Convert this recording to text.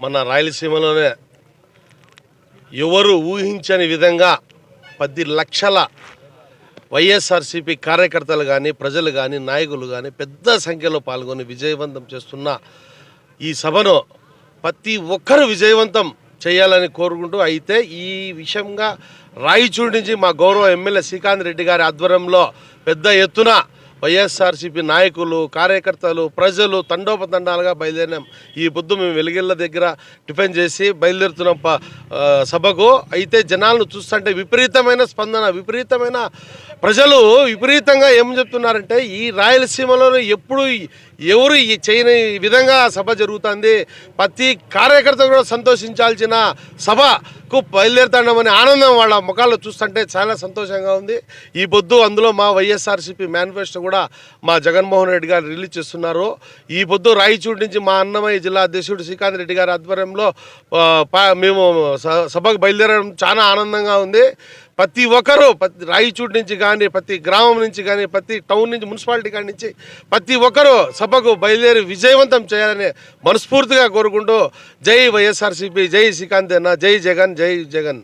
మన రాయలసీమలోనే ఎవరు ఊహించని విధంగా పది లక్షల వైఎస్ఆర్సీపీ కార్యకర్తలు కానీ ప్రజలు కానీ నాయకులు కానీ పెద్ద సంఖ్యలో పాల్గొని విజయవంతం చేస్తున్న ఈ సభను ప్రతి ఒక్కరు విజయవంతం చేయాలని కోరుకుంటూ అయితే ఈ విషయంగా రాయచూడి నుంచి మా గౌరవ ఎమ్మెల్యే శ్రీకాంత్ రెడ్డి గారి ఆధ్వర్యంలో పెద్ద ఎత్తున వైఎస్ఆర్సీపీ నాయకులు కార్యకర్తలు ప్రజలు తండోపతండాలుగా బయలుదేరినాం. ఈ పొద్దు మేము వెలిగిళ్ళ దగ్గర టిఫిన్ చేసి బయలుదేరుతున్నాం ప- సభకు. అయితే జనాలను చూస్తుంటే విపరీతమైన స్పందన విపరీతమైన ప్రజలు విపరీతంగా ఏం చెప్తున్నారంటే ఈ రాయలసీమలో ఎప్పుడు ఎవరు ఈ చేయని విధంగా సభ జరుగుతుంది ప్రతి కార్యకర్త కూడా సంతోషించాల్సిన సభ ఎక్కువ బయలుదేరుతాడమని ఆనందం వాళ్ళ ముఖాల్లో చూస్తుంటే చాలా సంతోషంగా ఉంది. ఈ పొద్దు అందులో మా వైఎస్ఆర్సీపీ మేనిఫెస్టో కూడా మా జగన్మోహన్ రెడ్డి గారు రిలీజ్ చేస్తున్నారు. ఈ పొద్దు రాయచూడి నుంచి మా అన్నమయ్య జిల్లా అధ్యక్షుడు శ్రీకాంత్ రెడ్డి గారి ఆధ్వర్యంలో పా- మేము స- సభకు బయలుదేరడం చాలా ఆనందంగా ఉంది. ప్రతి ఒక్కరూ ప్రతి రాయచూడి నుంచి కానీ ప్రతి గ్రామం నుంచి కానీ ప్రతి టౌన్ నుంచి మున్సిపాలిటీ కాడి నుంచి ప్రతి ఒక్కరూ సభకు బయలుదేరి విజయవంతం చేయాలని మనస్ఫూర్తిగా కోరుకుంటూ జై వైఎస్ఆర్సీపీ జై శ్రీకాంత్ అన్న జై జగన్ జై జగన్.